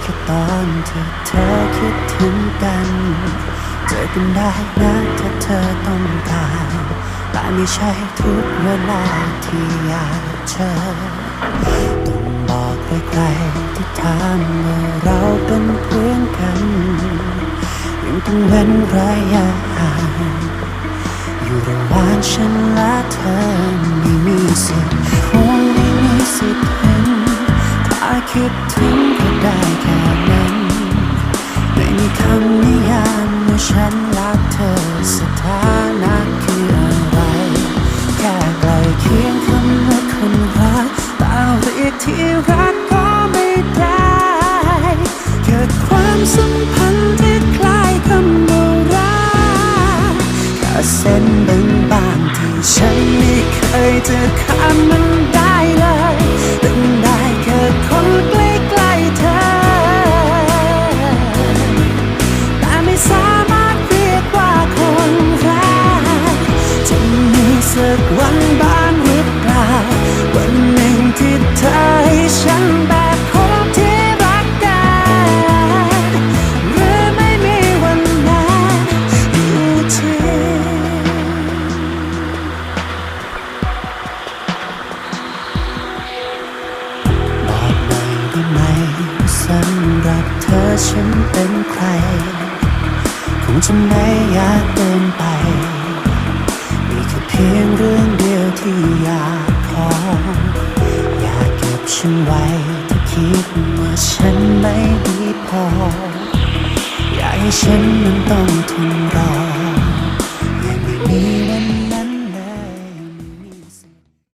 แค่ตอนที่เธอคิดถึงกัน เจอกันได้นะถ้าเธอต้องการแต่ไม่ใช่ทุกเวลาที่อยากเจอต้องบอกใครๆที่ถามว่าเราเป็นเพื่อนกัน ยังต้องเว้นระยะห่างอยู่ระหว่างฉันและเธอไม่มีสิทธิ์คงไม่มีสิทธิ์เห็นถ้าคิดถึง ได้แค่นั้นไม่มีคำนิยามว่าฉันรักเธอสถานะคืออะไร แค่ใกล้เคียงคำว่าคนรักต่เรียกที่รักก็ไม่ได้เกิดความสัมพันธ์ที่คล้ายคำว่ารักแค่เส้นบางๆที่ฉันไม่เคยจะข้ามมันได้ เธอฉันเป็นใคร คงจะไม่อยากเดินไป มีแค่เพียงเรื่องเดียวที่อยากขอ อยากเก็บฉันไว้ถ้าคิดว่าฉันไม่ดีพอ อยากให้ฉันนั้นต้องทนรอยังไม่มี